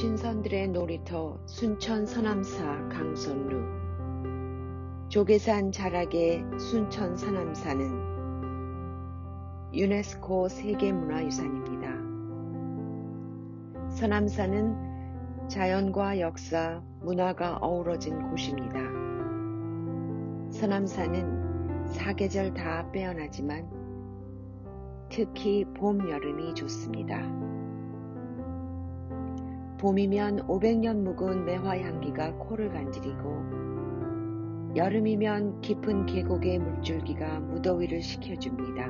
신선들의 놀이터 순천 서남사 강선루 조계산 자락의 순천 서남사는 유네스코 세계문화유산입니다. 서남사는 자연과 역사, 문화가 어우러진 곳입니다. 서남사는 사계절 다 빼어나지만 특히 봄, 여름이 좋습니다. 봄이면 500년 묵은 매화 향기가 코를 간지리고 여름이면 깊은 계곡의 물줄기가 무더위를 식혀줍니다.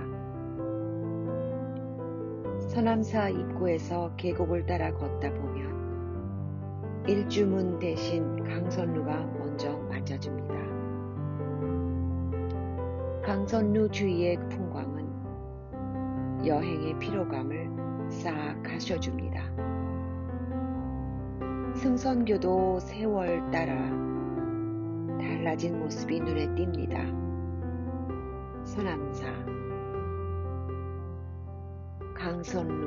서남사 입구에서 계곡을 따라 걷다 보면 일주문 대신 강선루가 먼저 맞아줍니다. 강선루 주위의 풍광은 여행의 피로감을 싹 가셔줍니다. 승선교도 세월 따라 달라진 모습이 눈에 띕니다. 서남사, 강선루,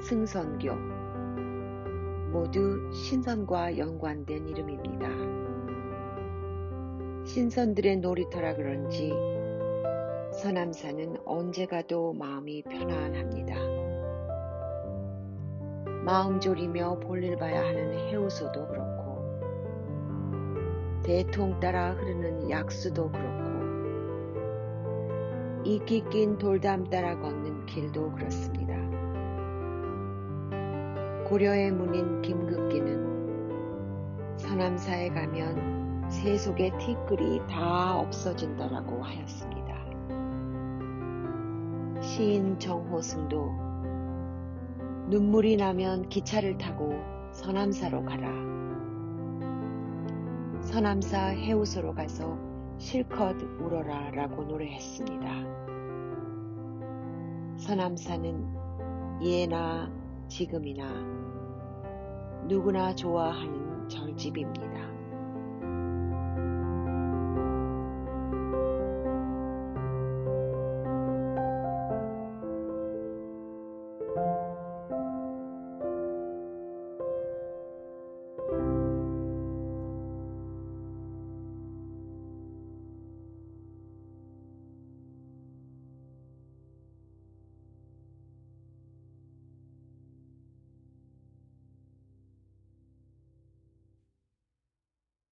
승선교 모두 신선과 연관된 이름입니다. 신선들의 놀이터라 그런지 서남사는 언제 가도 마음이 편안합니다. 마음 졸이며 볼일 봐야 하는 해우소도 그렇고 대통 따라 흐르는 약수도 그렇고 이끼 낀 돌담 따라 걷는 길도 그렇습니다. 고려의 문인 김극기는 서남사에 가면 세속의 티끌이 다 없어진다라고 하였습니다. 시인 정호승도 눈물이 나면 기차를 타고 서남사로 가라. 서남사 해우소로 가서 실컷 울어라 라고 노래했습니다. 서남사는 예나 지금이나 누구나 좋아하는 절집입니다.